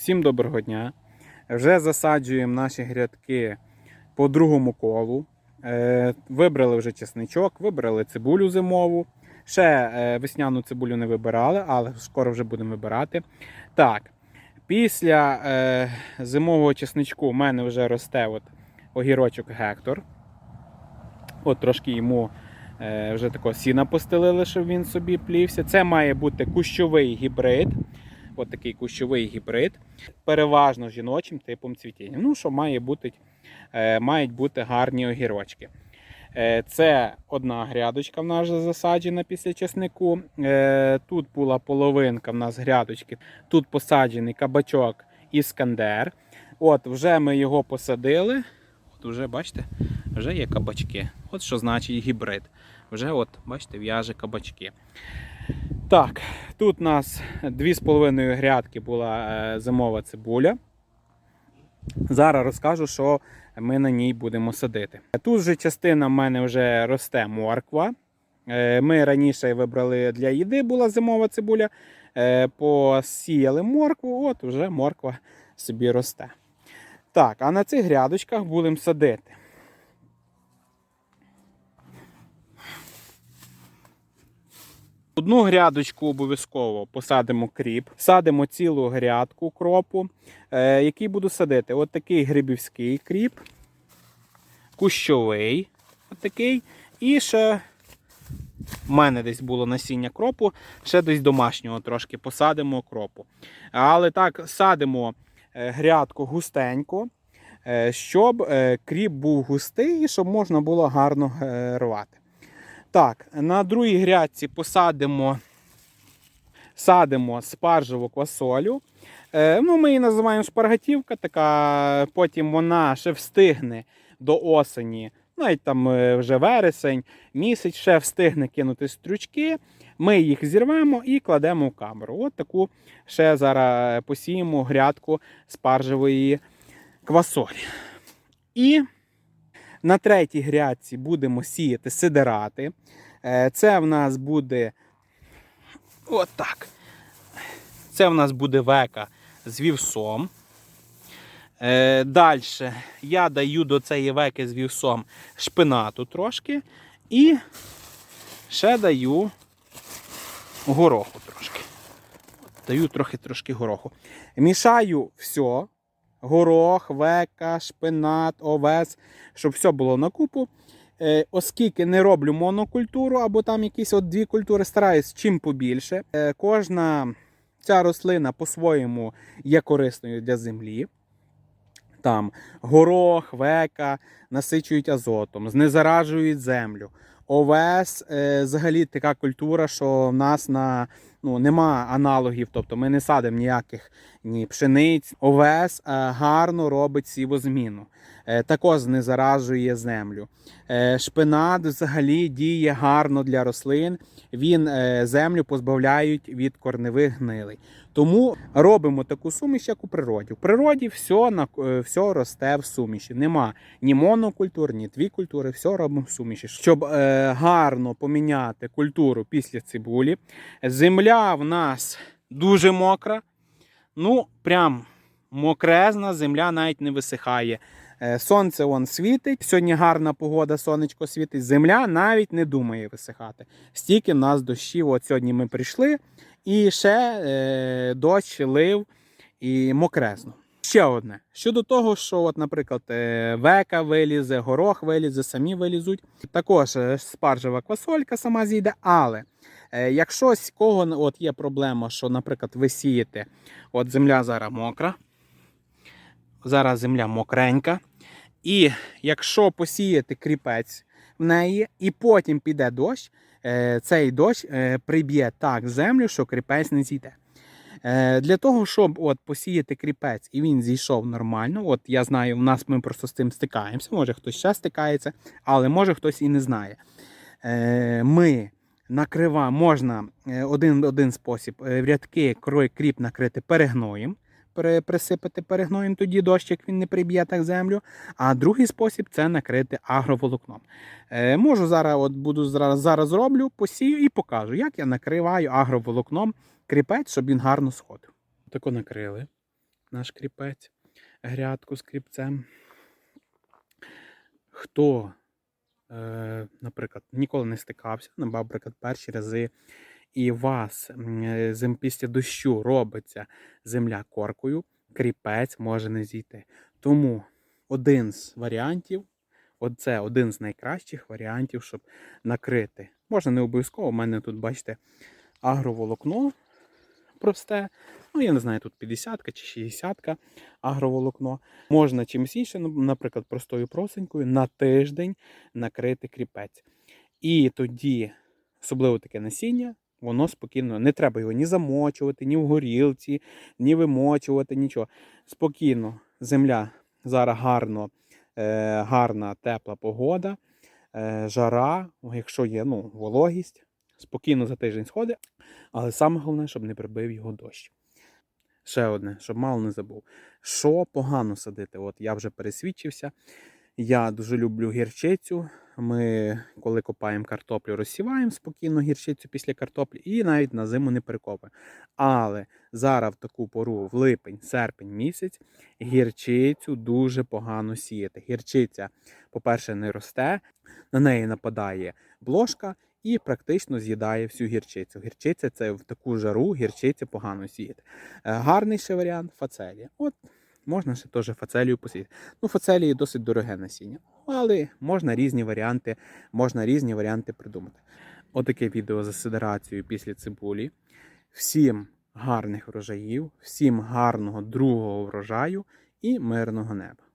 Всім доброго дня. Вже засаджуємо наші грядки по другому колу. Е, Вибрали вже чесничок, вибрали цибулю зимову. Ще е, весняну цибулю не вибирали, але скоро вже будемо вибирати. Так, після е, зимового чесничку у мене вже росте от огірочок Гектор. От трошки йому вже такого сіна постелили, щоб він собі плівся. Це має бути кущовий гібрид. От такий кущовий гібрид, переважно жіночим типом цвітіння. Ну, що має бути, е, мають бути гарні огірочки. Е, Це одна грядочка в нас засаджена після чеснику. Е, Тут була половинка в нас грядочки. Тут посаджений кабачок Іскандер. От вже ми його посадили. От вже бачите, вже є кабачки. От що значить гібрид. Вже от, бачите, в'яже кабачки. Так, тут у нас 2,5 грядки була е, зимова цибуля. Зараз розкажу, що ми на ній будемо садити. Тут вже частина в мене вже росте морква. Е, Ми раніше вибрали для їди була зимова цибуля. Е, Посіяли моркву, от вже морква собі росте. Так, а на цих грядочках будемо садити. Одну грядочку обов'язково посадимо кріп, садимо цілу грядку кропу, е, який буду садити. От такий грибівський кріп, кущовий, от такий, і ще в мене десь було насіння кропу, ще десь домашнього трошки посадимо кропу. Але так садимо е, грядку густенько, е, щоб е, кріп був густий і щоб можна було гарно рвати. Так, на другій грядці посадимо садимо спаржеву квасолю. Е, ну, ми її називаємо шпаргатівка, така, потім вона ще встигне до осені, навіть там е, вже вересень, місяць ще встигне кинути стрючки. Ми їх зірвемо і кладемо в камеру. От таку ще зараз посіємо грядку спаржевої квасолі. І на третій грядці будемо сіяти сидирати. Е, Це в нас буде отак. Це в нас буде века з вівсом. Далі я даю до цієї веки з вівсом шпинату трошки. І ще даю гороху трошки. Даю трохи трошки гороху. Мішаю все. Горох, века, шпинат, овес, щоб все було на купу. Е, оскільки не роблю монокультуру або там якісь от дві культури, стараюсь чим побільше. Е, кожна ця рослина по-своєму є корисною для землі. Там горох, века насичують азотом, знезаражують землю. Овес е, взагалі така культура, що в нас на ну, нема аналогів, тобто ми не садимо ніяких ні пшениць. Овес е, гарно робить сівозміну, е, також знезаражує землю. Е, шпинат взагалі діє гарно для рослин. Він землю позбавляють від корневих гнилей. Тому робимо таку суміш, як у природі. В природі все, на, все росте в суміші. Нема ні монокультур, ні дві культури, все робимо в суміші. Щоб гарно поміняти культуру після цибулі. Земля в нас дуже мокра. Ну, прям мокрезна, земля навіть не висихає. Е, Сонце вон світить. Сьогодні гарна погода, сонечко світить. Земля навіть не думає висихати. Стільки в нас дощів. От сьогодні ми прийшли, і ще е, дощ лив і мокрезно. Ще одне. Щодо того, що, от, наприклад, е, века вилізе, горох вилізе, самі вилізуть. Також е, спаржева квасолька сама зійде, але е, якщо з кого от є проблема, що, наприклад, ви сієте, от земля зараз мокра, зараз земля мокренька. І якщо посіяти кріпець в неї, і потім піде дощ, цей дощ приб'є так землю, що кріпець не зійде. Е, Для того, щоб от посіяти кріпець і він зійшов нормально, от я знаю, в нас ми просто з цим стикаємося, може хтось ще стикається, але може хтось і не знає. Е, Ми накрива, можна е, один, один спосіб рядки крой кріп накрити перегноєм, пере- присипати перегноєм, тоді дощик він не приб'є так землю. А другий спосіб це накрити агроволокном. Можу зараз, от буду зараз, зараз зроблю, посію і покажу, як я накриваю агроволокном кріпець, щоб він гарно сходив. Тако накрили. наш кріпець, грядку з кріпцем. Хто, е, наприклад, ніколи не стикався, наприклад, перші рази, і вас е, після дощу робиться земля коркою, кріпець може не зійти. Тому один з варіантів, оце один з найкращих варіантів, щоб накрити. Можна не обов'язково, у мене тут, бачите, агроволокно просте. Ну, я не знаю, тут 50 чи 60 агроволокно. Можна чимось іншим, ну, наприклад, простою просенькою на тиждень накрити кріпець. І тоді, особливо таке насіння, воно спокійно, не треба його ні замочувати, ні в горілці, ні вимочувати, нічого. Спокійно, земля зараз гарно, е, гарна, тепла погода, е, жара, якщо є ну, вологість, спокійно за тиждень сходить, але саме головне, щоб не прибив його дощ. Ще одне, щоб мало не забув. Що погано садити? От я вже пересвідчився. Я дуже люблю гірчицю. Ми, коли копаємо картоплю, розсіваємо спокійно гірчицю після картоплі і навіть на зиму не перекопуємо. Але зараз в таку пору, в липень, серпень місяць, гірчицю дуже погано сіяти. Гірчиця, по-перше, не росте, на неї нападає блошка і практично з'їдає всю гірчицю. Гірчиця це в таку жару, гірчиця погано сіяти. Е, Гарний ще варіант фацелія. От можна ще теж фацелію посіяти. Ну, фацелії досить дороге насіння, але можна різні варіанти, можна різні варіанти придумати. Отаке відео за сидерацією після цибулі. Всім гарних врожаїв, всім гарного другого врожаю і мирного неба.